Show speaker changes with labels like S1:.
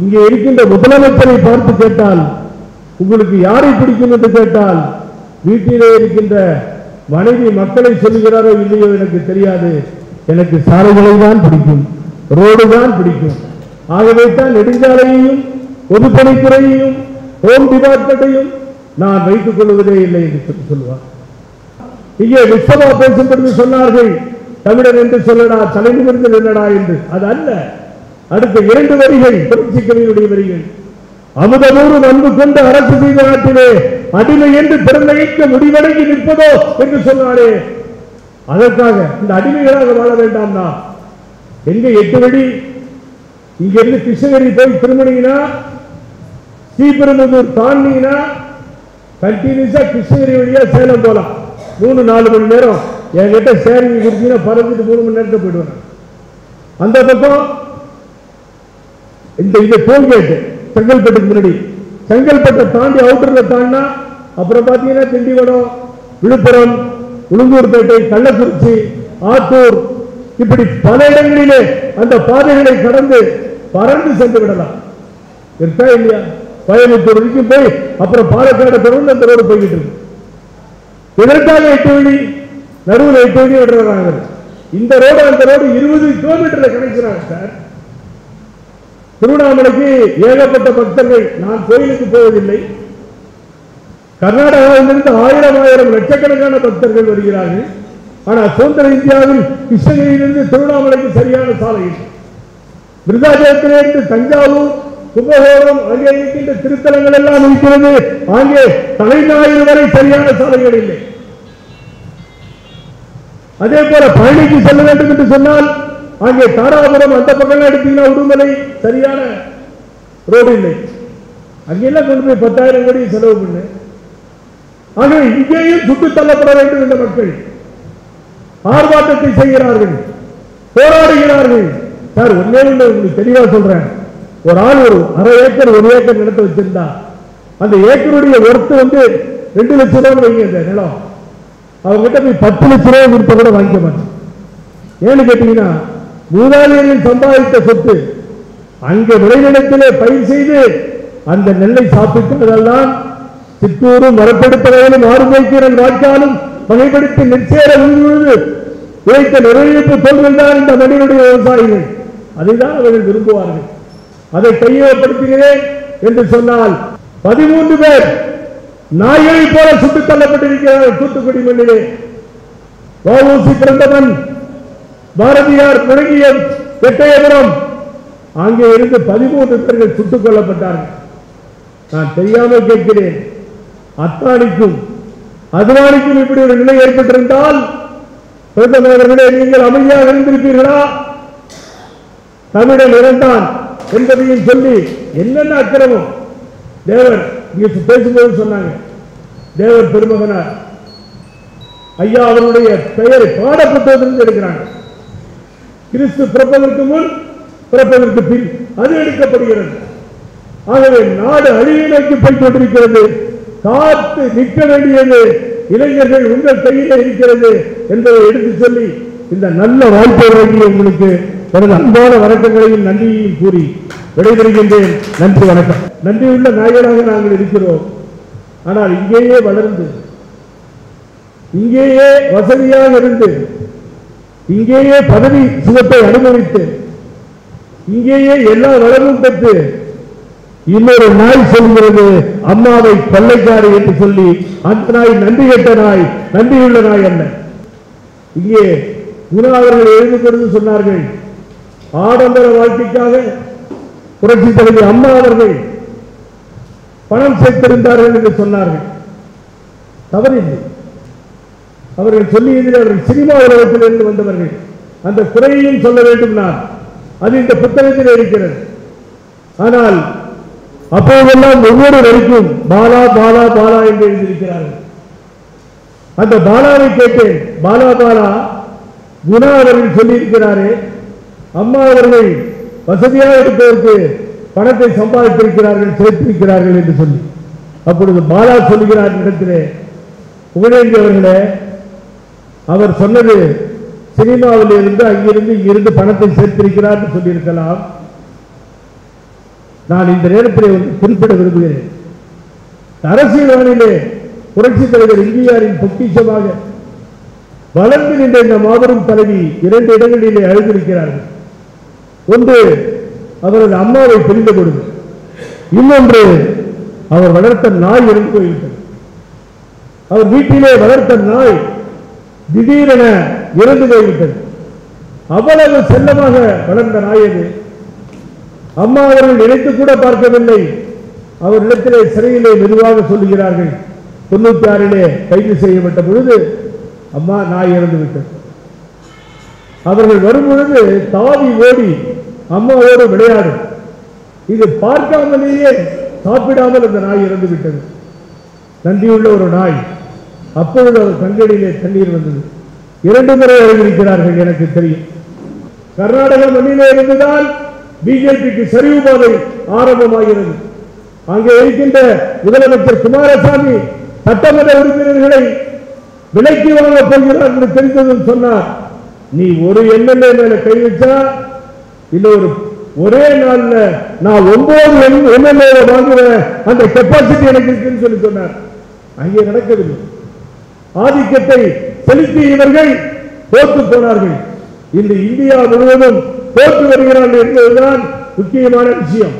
S1: இங்கே இருக்கின்ற முதலமைச்சரை பார்த்து கேட்டால் உங்களுக்கு யாரை பிடிக்கும் என்று கேட்டால் வீட்டிலே இருக்கின்ற மனைவி மக்களை சொல்கிறாரோ இல்லையோ எனக்கு தெரியாது. எனக்கு சாலைகளை தான் பிடிக்கும் ரோடு தான் பிடிக்கும். ஆகவே தான் நெடுஞ்சாலையையும் பொதுப்பணித்துறையையும் ஹோம் டிபார்ட்மெண்ட்டையும் நான் வைத்துக் கொள்வதே இல்லை என்று சொல்லுவார். இங்கே விஸ்வமா பேசும் சொன்னார்கள் தமிழர் என்று சொல்லடா தலை என்னடா நில்லடா என்று. அது அல்ல. அடுத்த இரண்டு வரிகள் புரட்சிக்கவியுடைய வரிகள். அமுதமூறும் அன்பு கொண்டு அரசு செய்த நாட்டிலே அடிமை என்று பிறந்தழைக்க முடிவடங்கி நிற்பதோ என்று சொன்னாரே அதற்காக இந்த அடிமைகளாக வாழ வேண்டாம் தான் எங்க எட்டு வழி? இங்க இருந்து கிருஷ்ணகிரி போய் திருமணினா ஸ்ரீபெரும்புதூர் தாண்டினா கண்டினியூஸா கிருஷ்ணகிரி வழியா சேலம் போலாம். மூணு நாலு மணி நேரம். என்கிட்ட சேரிங்க கொடுத்தீங்கன்னா பறந்துட்டு மூணு மணி நேரத்தை போயிடுவேன் அந்த பக்கம் இந்த இந்த டோல்கேட் செங்கல்பட்டுக்கு முன்னாடி. செங்கல்பட்டை தாண்டி அவுட்டர்ல தாண்டினா அப்புறம் பாத்தீங்கன்னா திண்டிவனம் விழுப்புரம் உளுந்தூர்பேட்டை கள்ளக்குறிச்சி ஆத்தூர் இப்படி பல இடங்களிலே அந்த பாதைகளை கடந்து பறந்து சென்று விடலாம். இருக்கா இல்லையா? கோயம்புத்தூர் வரைக்கும் போய் அப்புறம் பாலக்காடு தொடர்ந்து அந்த ரோடு போய்கிட்டு இருக்கு. இதற்காக எட்டு வழி நடுவில் எட்டு வழி விடுறாங்க. இந்த ரோடு அந்த ரோடு இருபது கிலோமீட்டர்ல கிடைக்கிறாங்க சார். திருவண்ணாமலைக்கு ஏகப்பட்ட பக்தர்கள். நான் கோயிலுக்கு போவதில்லை. கர்நாடகாவிலிருந்து ஆயிரம் ஆயிரம் லட்சக்கணக்கான பக்தர்கள் வருகிறார்கள். ஆனால் சுதந்திர இந்தியாவில் கிருஷ்ணகிரியிலிருந்து திருவண்ணாமலைக்கு சரியான சாலை இல்லை. விருதாச்சலத்திலிருந்து தஞ்சாவூர் கும்பகோணம் அங்கே இருக்கின்ற திருத்தலங்கள் எல்லாம் இருக்கிறது. அங்கே தலைநாயில் வரை சரியான சாலைகள் இல்லை. அதே போல பழனிக்கு செல்ல வேண்டும் என்று சொன்னால் அங்கே தாராபுரம் அந்த பக்கம் எடுத்தீங்கன்னா உடுமலை சரியான ரோடு இல்லை. அங்கெல்லாம் கொண்டு போய் பத்தாயிரம் கோடி செலவு பண்ணு. ஆகவே இங்கேயும் சுட்டு தள்ளப்பட வேண்டும் இந்த மக்கள் ஆர்ப்பாட்டத்தை செய்கிறார்கள் போராடுகிறார்கள். சார் ஒன்னே ஒன்று உங்களுக்கு தெளிவா சொல்றேன். ஒரு ஆள் ஒரு அரை ஏக்கர் ஒரு ஏக்கர் நிலத்தை வச்சிருந்தா அந்த ஏக்கருடைய ஒர்த்து வந்து ரெண்டு லட்சம் ரூபாய் வைங்க இந்த நிலம். அவங்க கிட்ட போய் பத்து லட்ச ரூபாய் கொடுத்த கூட வாங்கிக்க மாட்டேன். ஏன்னு கேட்டீங்கன்னா மூதாதையர்கள் சம்பாதித்த சொத்து. அங்கே விளைநிலத்திலே பயிர் செய்து அந்த நெல்லை சாப்பிட்டதெல்லாம் சித்தூரும் மரப்படுத்தவையிலும் ஆறுமைக்கிறன் வாய்க்காலும் வகைப்படுத்தி நெற்சேர உழுது உழைத்த நிறைவேற்று தொழில் தான் இந்த மனிதனுடைய விவசாயிகள். அதைதான் அவர்கள் விரும்புவார்கள். அதை கையகப்படுத்துகிறேன் என்று சொன்னால் பதிமூன்று பேர் நாய்களை போல சுட்டுத் தள்ளப்பட்டிருக்கிறார்கள். தூத்துக்குடி மண்ணிலே. வஉசி பிறந்தவன் பாரதியார் தொடங்கிய எட்டயபுரம் அங்கே இருந்து பதிமூன்று பேர்கள் சுட்டுக் கொல்லப்பட்டார்கள். நான் தெரியாமல் கேட்கிறேன். அத்தானிக்கும் அதுவானிக்கும் இப்படி ஒரு நிலை ஏற்பட்டிருந்தால் பிரதமர் அவர்களே நீங்கள் அமைதியாக இருந்திருப்பீர்களா? தமிழன் இறந்தான் என்பதையும் சொல்லி என்னென்ன அக்கிரமம்? தேவர் பேசும்போது சொன்னாங்க. தேவர் பெருமகனார். ஐயா அவருடைய பெயர் பாடப்புத்தகத்திலிருந்து எடுக்கிறாங்க கிறிஸ்து பிறப்பதற்கு முன் பிறப்பதற்கு பின் அது எடுக்கப்படுகிறது. ஆகவே நாடு அழிவை நோக்கி போய் கொண்டிருக்கிறது காத்து நிற்க வேண்டியது இளைஞர்கள் உங்கள் கையிலே இருக்கிறது என்பதை எடுத்து சொல்லி இந்த நல்ல வாய்ப்பை வழங்கிய உங்களுக்கு எனது அன்பான வணக்கங்களையும் நன்றியையும் கூறி விடைபெறுகின்றேன். நன்றி வணக்கம். நன்றியுள்ள நாயகனாக நாங்கள் இருக்கிறோம். ஆனால் இங்கேயே வளர்ந்து இங்கேயே வசதியாக இருந்து இங்கேயே பதவி சுகத்தை அனுபவித்து இங்கேயே எல்லா வளமும் பெற்று இன்னொரு நாய் சொல்கிறது அம்மாவை கொள்ளைக்காரி என்று சொல்லி அந்த நாய் நன்றி கெட்ட நாய் நன்றியுள்ள நாய் அல்ல. இங்கே குணா அவர்கள் எழுந்து கொடுத்து சொன்னார்கள் ஆடம்பர வாழ்க்கைக்காக புரட்சி தலைவி அம்மா அவர்கள் பணம் சேர்த்திருந்தார்கள் என்று சொன்னார்கள். தவறில்லை. அவர்கள் சொல்லியதில் அவர்கள் சினிமா உலகத்திலிருந்து வந்தவர்கள். அந்த குறையையும் சொல்ல வேண்டும் நான். அது இந்த புத்தகத்தில் இருக்கிறது. ஆனால் அப்போதெல்லாம் ஒவ்வொரு வரைக்கும் பாலா பாலா பாலா என்று எழுதியிருக்கிறார்கள். அந்த பாலாவை கேட்டேன். பாலா பாலா குணா அவர்கள் சொல்லியிருக்கிறாரே அம்மா அவர்கள் வசதியாக இருப்பதற்கு பணத்தை சம்பாதித்திருக்கிறார்கள் சேர்த்திருக்கிறார்கள் என்று சொல்லி. அப்பொழுது பாலா சொல்லுகிறார் இடத்திலே புகழேந்தி அவர்களே அவர் சொன்னது சினிமாவில் இருந்து அங்கிருந்து இங்கிருந்து பணத்தை சேர்த்திருக்கிறார் என்று சொல்லியிருக்கலாம். நான் இந்த நேரத்தில் குறிப்பிட விரும்புகிறேன். அரசியலவனிலே புரட்சித் தலைவர் எம்ஜிஆரின் பொக்கிஷமாக வளர்ந்து நின்ற இந்த மாபெரும் தலைவி இரண்டு இடங்களிலே அழுதிருக்கிறார்கள். ஒன்று அவரது அம்மாவை புரிந்து கொடுங்க இன்னொன்று அவர் வளர்த்த நாய் இருந்து போய்விட்டது. அவர் வீட்டிலே வளர்த்த நாய் திடீரென இறந்து போய்விட்டது. அவ்வளவு செல்லமாக வளர்ந்த நாயது அம்மா அவர்கள் நினைத்து கூட பார்க்கவில்லை. அவரிடத்திலே சிறையிலே மெதுவாக சொல்லுகிறார்கள் தொண்ணூத்தி ஆறிலே கைது செய்யப்பட்ட பொழுது அம்மா நாய் இறந்து விட்டது. அவர்கள் வரும் பொழுது தாவி ஓடி அம்மாவோடு விளையாடும் இது பார்க்காமலேயே சாப்பிடாமல் அந்த நாய் இறந்து விட்டது. நன்றியுள்ள ஒரு நாய். அப்பொழுது அவர் கண்களிலே தண்ணீர் வந்தது. இரண்டு முறை அறிவிக்கிறார்கள் எனக்கு தெரியும். கர்நாடக மண்ணிலே இருந்துதான் பிஜேபிக்கு சரிவு பாதை ஆரம்பமாகிறது. அங்கே இருக்கின்ற முதலமைச்சர் குமாரசாமி சட்டமன்ற உறுப்பினர்களை விலைக்கு வாங்க போகிறார் என்று தெரிந்ததும் சொன்னார். நீ ஒரு எம்எல்ஏ மேல கை வச்சா இல்ல ஒரு ஒரே நாள்ல நான் ஒன்பது எம்எல்ஏ வாங்குவேன் அந்த கெப்பாசிட்டி எனக்கு இருக்குன்னு சொல்லி சொன்னார். அங்கே நடக்கவில்லை. ஆதிக்கத்தை செலுத்தி இவர்கள் தோற்று போனார்கள். இன்று இந்தியா முழுவதும் தோற்று வருகிறார்கள் என்பதுதான் முக்கியமான விஷயம்.